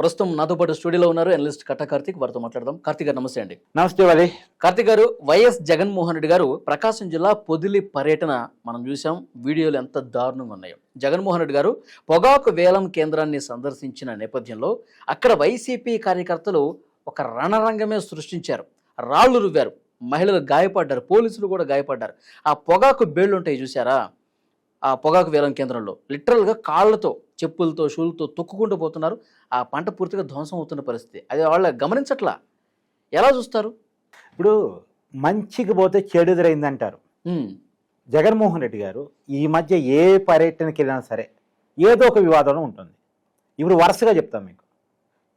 ప్రస్తుతం నాతో పాటు స్టూడియోలో ఉన్నారు అనలిస్ట్ కట్ట కార్తిక్. వారితో మాట్లాడదాం. కార్తిక్ గారు నమస్తే అండి. నమస్తే వాలి కార్తిక్ గారు వైఎస్ జగన్మోహన్ రెడ్డి గారు ప్రకాశం జిల్లా పొదిలి పర్యటన మనం చూసాం వీడియోలు ఎంత దారుణంగా ఉన్నాయో. జగన్మోహన్ రెడ్డి గారు పొగాకు వేలం కేంద్రాన్ని సందర్శించిన నేపథ్యంలో అక్కడ వైసీపీ కార్యకర్తలు ఒక రణరంగమే సృష్టించారు. రాళ్ళు రువ్వారు. మహిళలు గాయపడ్డారు. పోలీసులు కూడా గాయపడ్డారు. ఆ పొగాకు బేళ్ళు ఉంటాయి చూసారా ఆ పొగాకు వేలం కేంద్రంలో లిటరల్గా కాళ్ళతో చెప్పులతో షూలతో తొక్కుకుంటూ పోతున్నారు. ఆ పంట పూర్తిగా ధ్వంసం అవుతున్న పరిస్థితి. అది వాళ్ళ గమనించట్లా? ఎలా చూస్తారు? ఇప్పుడు మంచికి పోతే చెడు ఎదురైందంటారు. జగన్మోహన్ రెడ్డి గారు ఈ మధ్య ఏ పర్యటనకి వెళ్ళినా సరే ఏదో ఒక వివాదంలో ఉంటుంది. ఇప్పుడు వరుసగా చెప్తాం మీకు.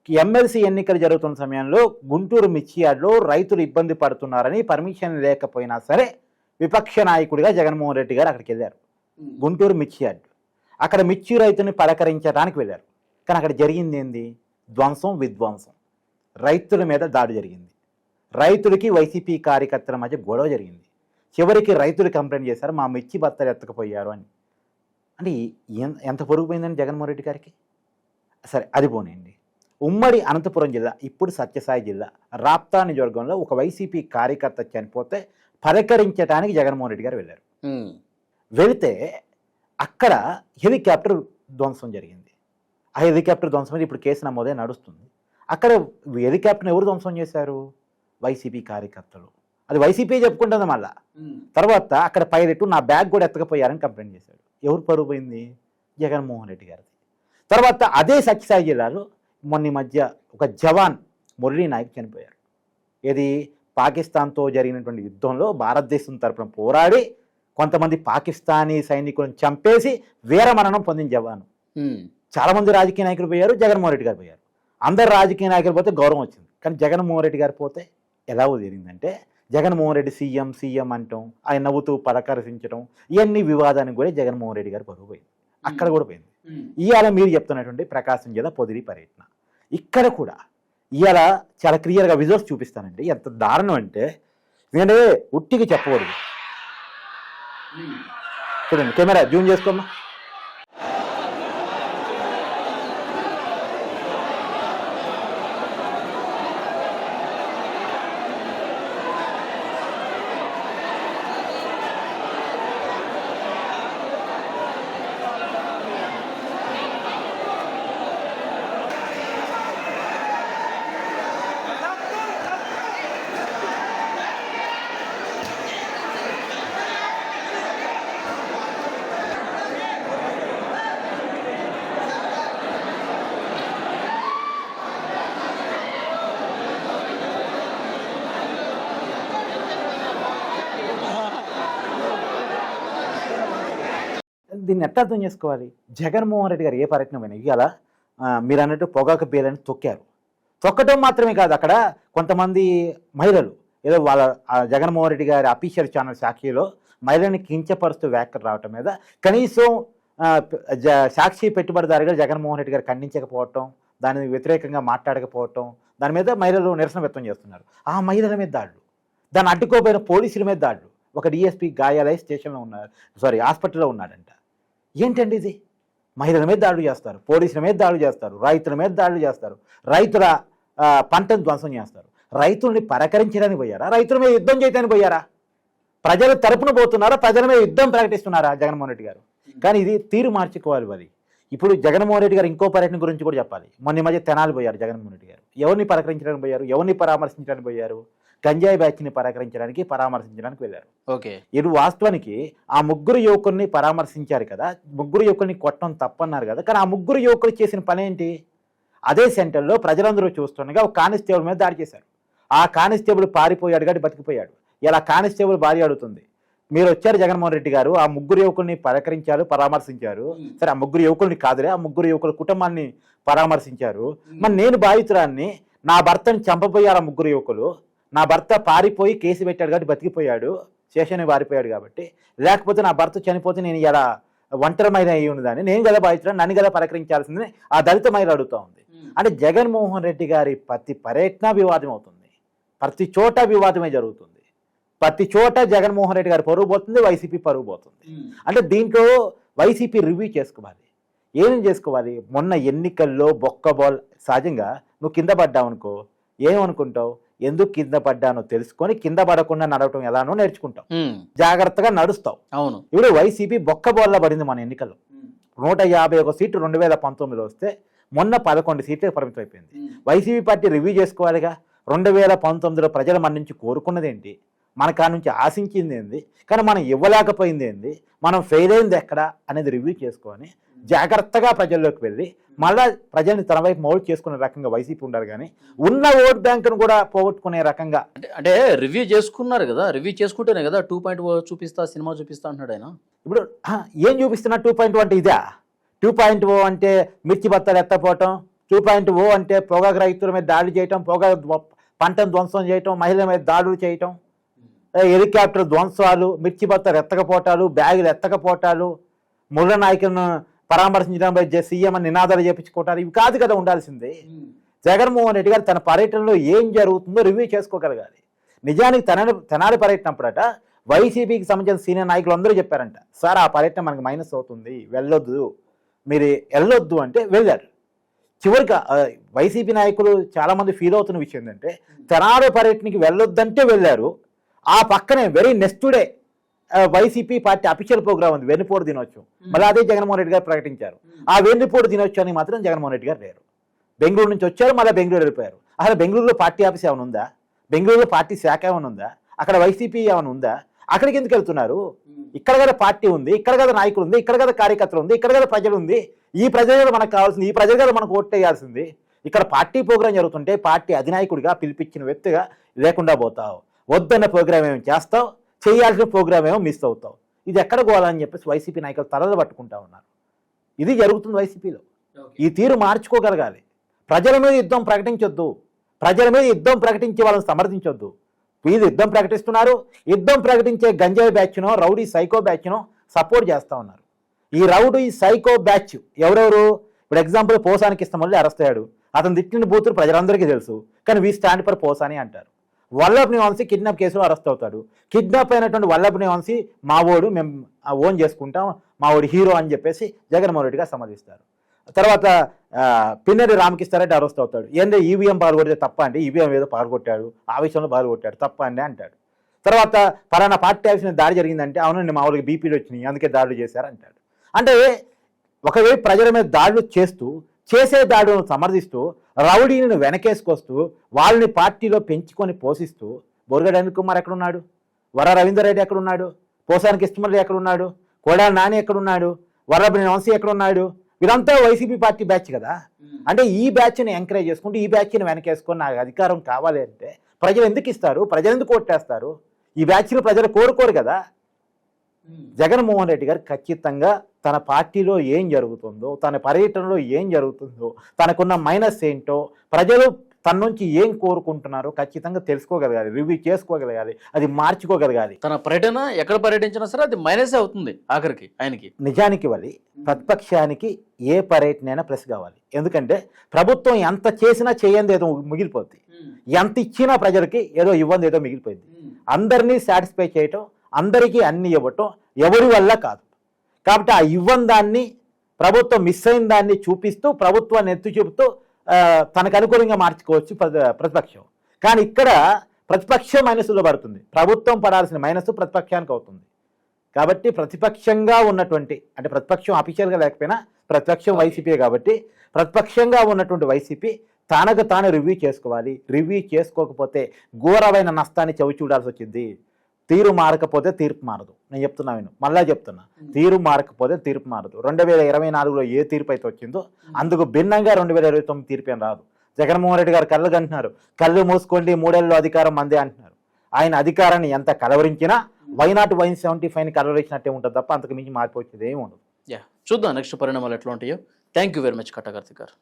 ఎమ్మెల్సీ ఎన్నికలు జరుగుతున్న సమయంలో గుంటూరు మిర్చియాడ్లో రైతులు ఇబ్బంది పడుతున్నారని పర్మిషన్ లేకపోయినా సరే విపక్ష నాయకుడిగా జగన్మోహన్ రెడ్డి గారు అక్కడికి వెళ్ళారు. గుంటూరు మిర్చి యార్డ్. అక్కడ మిర్చి రైతుని పలకరించడానికి వెళ్ళారు. కానీ అక్కడ జరిగింది ఏంది? ధ్వంసం విధ్వంసం. రైతుల మీద దాడి జరిగింది. రైతులకి వైసీపీ కార్యకర్తల మధ్య గొడవ జరిగింది. చివరికి రైతులు కంప్లైంట్ చేశారు మా మిర్చి బత్తలు ఎత్తకపోయారు అని. అంటే ఎంత పొరుగు పోయిందని జగన్మోహన్ రెడ్డి గారికి? సరే అది పోనీయండి. ఉమ్మడి అనంతపురం జిల్లా ఇప్పుడు సత్యసాయి జిల్లా రాప్తా నియోజకవర్గంలో ఒక వైసీపీ కార్యకర్త చనిపోతే పలకరించడానికి జగన్మోహన్ రెడ్డి గారు వెళ్ళారు. వెళితే అక్కడ హెలికాప్టర్ ధ్వంసం జరిగింది. ఆ హెలికాప్టర్ ధ్వంసం మీద ఇప్పుడు కేసు నమోదే నడుస్తుంది. అక్కడ హెలికాప్టర్ని ఎవరు ధ్వంసం చేశారు? వైసీపీ కార్యకర్తలు. అది వైసీపీ చెప్పుకుంటుంది మళ్ళా. తర్వాత అక్కడ పైలట్ నా బ్యాగ్ కూడా ఎత్తకపోయారని కంప్లైంట్ చేశాడు. ఎవరు పరువు పోయింది? జగన్మోహన్ రెడ్డి గారిది. తర్వాత అదే సత్యసాయి జిల్లాలో మొన్న మధ్య ఒక జవాన్ మురళీ నాయక్ చనిపోయారు. ఇది పాకిస్తాన్తో జరిగినటువంటి యుద్ధంలో భారతదేశం తరపున పోరాడి కొంతమంది పాకిస్తానీ సైనికులను చంపేసి వీరమరణం పొందిన జవాను చాలామంది రాజకీయ నాయకులు పోయారు జగన్మోహన్ రెడ్డి గారు పోయారు. అందరు రాజకీయ నాయకులు పోతే గౌరవం వచ్చింది. కానీ జగన్మోహన్ రెడ్డి గారు పోతే ఎలా జరిగిందంటే జగన్మోహన్ రెడ్డి సీఎం సీఎం అంటాం ఆయన నవ్వుతూ పలకరించడం ఇవన్నీ వివాదానికి కూడా జగన్మోహన్ రెడ్డి గారు పరుగు పోయింది. అక్కడ కూడా పోయింది. ఇవాళ మీరు చెప్తున్నటువంటి ప్రకాశం జిల్లా పొదిలి పర్యటన. ఇక్కడ కూడా ఇవాళ చాలా క్లియర్గా విజువల్స్ చూపిస్తానండి. ఎంత దారుణం అంటే ఎందుకంటే ఉట్టికి చెప్పకూడదు. చూడండి కెమెరా జూమ్ చేసుకోమ్మా. దీన్ని ఎట్లా అర్థం చేసుకోవాలి? జగన్మోహన్ రెడ్డి గారు ఏ పర్యటన ఇవాళ మీరు అన్నట్టు పొగాకు బేలని తొక్కారు. తొక్కటం మాత్రమే కాదు అక్కడ కొంతమంది మహిళలు ఏదో వాళ్ళ జగన్మోహన్ రెడ్డి గారి అఫీషియల్ ఛానల్ సాక్షిలో మహిళని కించపరుస్తూ వ్యాఖ్యలు రావటం మీద కనీసం జ- సాక్షి పెట్టుబడిదారుగా జగన్మోహన్ రెడ్డి గారు ఖండించకపోవటం దాని వ్యతిరేకంగా మాట్లాడకపోవటం దాని మీద మహిళలు నిరసన వ్యక్తం చేస్తున్నారు. ఆ మహిళల మీద దాడులు. దాన్ని అడ్డుకోపోయిన పోలీసుల మీద దాడులు. ఒక డిఎస్పీ గాయాలై స్టేషన్లో ఉన్నారు సారీ హాస్పిటల్లో ఉన్నాడంట. ఏంటండి ఇది? మహిళల మీద దాడులు చేస్తారు పోలీసుల మీద దాడులు చేస్తారు రైతుల మీద దాడులు చేస్తారు రైతుల పంటను ధ్వంసం చేస్తారు. రైతుల్ని పరకరించడానికి పోయారా? రైతుల మీద యుద్ధం చేయడానికి పోయారా? ప్రజల తరపున పోతున్నారా? ప్రజల మీద యుద్ధం ప్రకటిస్తున్నారా? జగన్మోహన్ రెడ్డి గారు. కానీ ఇది తీరు మార్చుకోవాలి మరి. ఇప్పుడు జగన్మోహన్ రెడ్డి గారు ఇంకో పర్యటన గురించి కూడా చెప్పాలి. మొన్న మధ్య తెనాలి పోయారు జగన్మోహన్ రెడ్డి గారు. ఎవరిని పలకరించడానికి పోయారు? ఎవరిని పరామర్శించడానికి పోయారు? గంజాయి బ్యాచ్ని పరాకరించడానికి పరామర్శించడానికి వెళ్ళారు. ఓకే. ఇది వాస్తవానికి ఆ ముగ్గురు యువకుల్ని పరామర్శించారు కదా ముగ్గురు యువకుల్ని కొట్టడం తప్పన్నారు కదా కానీ ఆ ముగ్గురు యువకులు చేసిన పని ఏంటి? అదే సెంటర్లో ప్రజలందరూ చూస్తుండగా ఒక కానిస్టేబుల్ మీద దాడి చేశారు. ఆ కానిస్టేబుల్ పారిపోయాడు కాబట్టి బతికిపోయాడు. ఇలా కానిస్టేబుల్ భార్య అడుగుతుంది మీరు వచ్చారు జగన్మోహన్ రెడ్డి గారు ఆ ముగ్గురు యువకుల్ని పలకరించారు పరామర్శించారు. సరే ఆ ముగ్గురు యువకుల్ని కాదులే ఆ ముగ్గురు యువకుల కుటుంబాన్ని పరామర్శించారు. మరి నేను బాధితురాన్ని నా భర్తని చంపబోయారు ఆ ముగ్గురు యువకులు నా భర్త పారిపోయి కేసు పెట్టాడు కాబట్టి బతికిపోయాడు శేషాన్ని పారిపోయాడు కాబట్టి. లేకపోతే నా భర్త చనిపోతే నేను ఇలా ఒంటరి మహిళ అయి ఉన్నదాన్ని నేను కదా బాధించడం నన్ను కదా పలకరించాల్సిందని ఆ దళిత మహిళ అడుగుతూ ఉంది. అంటే జగన్మోహన్ రెడ్డి గారి ప్రతి పర్యటన వివాదం అవుతుంది. ప్రతి చోట వివాదమే జరుగుతుంది. ప్రతి చోట జగన్మోహన్ రెడ్డి గారి పరువు పోతుంది వైసీపీ పరువు పోతుంది. అంటే దీంట్లో వైసీపీ రివ్యూ చేసుకోవాలి. ఏం చేసుకోవాలి? మొన్న ఎన్నికల్లో బొక్క బాల్ సహజంగా నువ్వు కింద పడ్డావు అనుకో ఏమనుకుంటావు? ఎందుకు కింద పడ్డానో తెలుసుకొని కింద పడకుండా నడవటం ఎలానో నేర్చుకుంటావు ఉమ్, జాగ్రత్తగా నడుస్తావు అవును. ఇప్పుడు వైసీపీ బొక్క బోల్ల పడింది మన ఎన్నికల్లో. నూట యాభై ఒక సీటు రెండు వేల పంతొమ్మిదిలో వస్తే మొన్న పదకొండు సీట్లకు పరిమితం అయిపోయింది వైసీపీ పార్టీ రివ్యూ చేసుకోవాలిగా. రెండు వేల పంతొమ్మిదిలో ప్రజలు మన నుంచి కోరుకున్నది ఏంటి మన కాడ నుంచి ఆశించింది ఏంది? కానీ మనం ఇవ్వలేకపోయింది ఏంది? మనం ఫెయిల్ అయింది ఎక్కడ అనేది రివ్యూ చేసుకొని జాగ్రత్తగా ప్రజల్లోకి వెళ్ళి మళ్ళా ప్రజల్ని తన వైపు మౌల్డ్ చేసుకునే రకంగా వైసీపీ ఉండాలి కానీ ఉన్న ఓట్ బ్యాంకును కూడా పోగొట్టుకునే రకంగా అంటే అంటే రివ్యూ చేసుకున్నారు కదా రివ్యూ చేసుకుంటేనే కదా టూ పాయింట్ చూపిస్తా సినిమా చూపిస్తా అంటున్నాడు ఆయన. ఇప్పుడు ఏం చూపిస్తున్నా టూ పాయింట్ అంటే ఇదా? టూ పాయింట్ ఓ అంటే మిర్చి బత్తాలు ఎత్తపోవటం టూ పాయింట్ ఓ అంటే పొగాకు రైతుల మీద దాడి చేయటం పొగాకు పంటను ధ్వంసం చేయటం మహిళల మీద దాడులు చేయటం. హెలికాప్టర్ ధ్వంసాలు మిర్చి బత్తాలు ఎత్తకపోవటాలు బ్యాగులు ఎత్తకపోవటాలు ముళ్ళ నాయకులను పరామర్శించడంపై జే- సీఎం అని నినాదాలు చేపించుకోవటాలు ఇవి కాదు కదా ఉండాల్సింది. జగన్మోహన్ రెడ్డి గారు తన పర్యటనలో ఏం జరుగుతుందో రివ్యూ చేసుకోగలగాలి. నిజానికి తన తెనాలి పర్యటన అప్పుడట వైసీపీకి సంబంధించిన సీనియర్ నాయకులు అందరూ చెప్పారంట సార్ ఆ పర్యటన మనకి మైనస్ అవుతుంది వెళ్ళొద్దు. మీరు వెళ్ళొద్దు అంటే వెళ్ళారు. చివరికి వైసీపీ నాయకులు చాలా మంది ఫీల్ అవుతున్న విషయం ఏంటంటే తెనాలి పర్యటనకి వెళ్ళొద్దంటే వెళ్ళారు. ఆ పక్కనే very next day YCP party official programme ఉంది వెన్నుపోటు దినోత్సవం. మళ్ళీ అదే జగన్మోహన్ రెడ్డి గారు ప్రకటించారు. ఆ వెన్నుపోటు దినోత్సవానికి మాత్రం జగన్మోహన్ రెడ్డి గారు లేరు. బెంగళూరు నుంచి వచ్చారు మళ్ళీ బెంగళూరు వెళ్ళిపోయారు. అసలు బెంగళూరులో పార్టీ ఆఫీస్ ఏమైనా ఉందా? బెంగళూరులో పార్టీ శాఖ ఏమైనా ఉందా? అక్కడ వైసీపీ ఏమైనా ఉందా? అక్కడికి ఎందుకు వెళ్తున్నారు? ఇక్కడ కదా పార్టీ ఉంది ఇక్కడ కదా నాయకులు ఉంది ఇక్కడ కదా కార్యకర్తలు ఉంది ఇక్కడ కదా ప్రజలు ఉంది. ఈ ప్రజలు కదా మనకు కావాల్సింది ఈ ప్రజలు కదా మనకు ఓట్ వేయాల్సింది. ఇక్కడ పార్టీ ప్రోగ్రాం జరుగుతుంటే పార్టీ అధినాయకుడిగా పిలిపించిన వ్యక్తిగా లేకుండా పోతావు. వద్దన్న ప్రోగ్రామ్ ఏమో చేస్తావు? చేయాల్సిన ప్రోగ్రామ్ ఏమో మిస్ అవుతావు. ఇది ఎక్కడ పోవాలని చెప్పేసి వైసీపీ నాయకులు తలలు పట్టుకుంటా ఉన్నారు. ఇది జరుగుతుంది వైసీపీలో. ఈ తీరు మార్చుకోగలగాలి. ప్రజల మీద యుద్ధం ప్రకటించొద్దు. ప్రజల మీద యుద్ధం ప్రకటించి వాళ్ళని సమర్థించొద్దు. వీళ్ళు యుద్ధం ప్రకటిస్తున్నారు. యుద్ధం ప్రకటించే గంజాయి బ్యాచ్నో రౌడీ సైకో బ్యాచ్నో సపోర్ట్ చేస్తూ ఉన్నారు. ఈ రౌడీ సైకో బ్యాచ్ ఎవరెవరు? ఇప్పుడు ఎగ్జాంపుల్ పోసానికి ఇష్టం అరెస్ట్ అయ్యాడు. అతను తిట్టిన బూతులు ప్రజలందరికీ తెలుసు. కానీ వీ స్టాండ్ ఫర్ పోసాని అంటారు. వల్లభ్ నివాన్సీ కిడ్నాప్ కేసులో అరెస్ట్ అవుతాడు. కిడ్నాప్ అయినటువంటి వల్లభ్ నివాన్సీ మావోడు మేము ఓన్ చేసుకుంటాం మావోడు హీరో అని చెప్పేసి జగన్మోహన్ రెడ్డిగా సమర్థిస్తారు తర్వాత ఆ, పిన్నెరి రామకృష్ణారెడ్డి అరెస్ట్ అవుతాడు. ఏంటో ఈవీఎం పాల్గొడితే తప్ప అండి? ఈవీఎం ఏదో పాల్గొట్టాడు ఆ విషయంలో పాల్గొట్టాడు తప్ప అండి అంటాడు. తర్వాత పలానా పార్టీ ఆఫీస్ దాడి జరిగిందంటే అవునండి మామూలుగా బీపీలు వచ్చినాయి అందుకే దాడులు చేశారు అంటాడు. అంటే ఒకవేళ ప్రజల మీద దాడులు చేస్తూ చేసే దాడులను సమర్థిస్తూ రౌడీలను వెనకేసుకొస్తూ వాళ్ళని పార్టీలో పెంచుకొని పోషిస్తూ బొరగడ అనిల్ కుమార్ ఎక్కడున్నాడు? వర రవీందర్ రెడ్డి ఎక్కడున్నాడు? పోసానికి ఇష్టమల్లి ఎక్కడున్నాడు? కోడా నాని ఎక్కడున్నాడు? వరబిని వంశీ ఎక్కడున్నాడు? వీరంతా వైసీపీ పార్టీ బ్యాచ్ కదా? అంటే ఈ బ్యాచ్ని ఎంకరేజ్ చేసుకుంటూ ఈ బ్యాచ్ని వెనకేసుకొని నాకు అధికారం కావాలి అంటే ప్రజలు ఎందుకు ఇస్తారు? ప్రజలు ఎందుకు కొట్టేస్తారు ఈ బ్యాచ్ని ప్రజలు కోరుకోరు కదా? జగన్మోహన్ రెడ్డి గారు ఖచ్చితంగా తన పార్టీలో ఏం జరుగుతుందో తన పర్యటనలో ఏం జరుగుతుందో తనకున్న మైనస్ ఏంటో ప్రజలు తన నుంచి ఏం కోరుకుంటున్నారో ఖచ్చితంగా తెలుసుకోగలగాలి రివ్యూ చేసుకోగలగాలి అది మార్చుకోగలగాలి. తన పర్యటన ఎక్కడ పర్యటించినా సరే అది మైనస్ అవుతుంది ఆఖరికి ఆయనకి. నిజానికి వలి ప్రతిపక్షానికి ఏ పర్యటనైనా ప్లస్ కావాలి. ఎందుకంటే ప్రభుత్వం ఎంత చేసినా చేయంది ఏదో మిగిలిపోద్ది. ఎంత ఇచ్చినా ప్రజలకి ఏదో ఇవ్వంది ఏదో మిగిలిపోయింది. అందరినీ సాటిస్ఫై చేయటం అందరికీ అన్ని ఇవ్వటం ఎవరి వల్ల కాదు. కాబట్టి ఆ ఇవ్వని దాన్ని ప్రభుత్వం మిస్ అయిన దాన్ని చూపిస్తూ ప్రభుత్వాన్ని ఎత్తు చూపుతూ తనకు అనుకూలంగా మార్చుకోవచ్చు ప్రతిపక్షం. కానీ ఇక్కడ ప్రతిపక్షం మైనస్లో పడుతుంది. ప్రభుత్వం పడాల్సిన మైనస్ ప్రతిపక్షానికి అవుతుంది. కాబట్టి ప్రతిపక్షంగా ఉన్నటువంటి అంటే ప్రతిపక్షం అఫీషియల్గా లేకపోయినా ప్రతిపక్షం వైసీపీ కాబట్టి ప్రతిపక్షంగా ఉన్నటువంటి వైసీపీ తనకు తాను రివ్యూ చేసుకోవాలి. రివ్యూ చేసుకోకపోతే ఘోరమైన నష్టాన్ని చవి చూడాల్సి వచ్చింది. తీరు మారకపోతే తీర్పు మారదు. నేను చెప్తున్నా నేను మళ్ళా చెప్తున్నా. తీరు మారకపోతే తీర్పు మారదు. రెండు వేల ఇరవై నాలుగులో ఏ తీర్పు అయితే వచ్చిందో అందుకు భిన్నంగా రెండు వేల ఇరవై తొమ్మిది తీర్పు ఏం రాదు. జగన్మోహన్ రెడ్డి గారు కళ్ళు అంటున్నారు కళ్ళు మూసుకోండి మూడేళ్ళు అధికారం మందే అంటున్నారు. ఆయన అధికారాన్ని ఎంత కలవరించినా వైనాట్ వైన్ సెవెంటీ ఫైవ్ కలవరించినట్టే ఉంటుంది తప్ప అంతకు మించి మార్పు వచ్చేది ఏమి ఉండదు. యా చూద్దాం నెక్స్ట్ పరిణామాలు ఎట్లా ఉంటాయో. థ్యాంక్ యూ వెరీ మచ్ కట్టగార్తి గారు.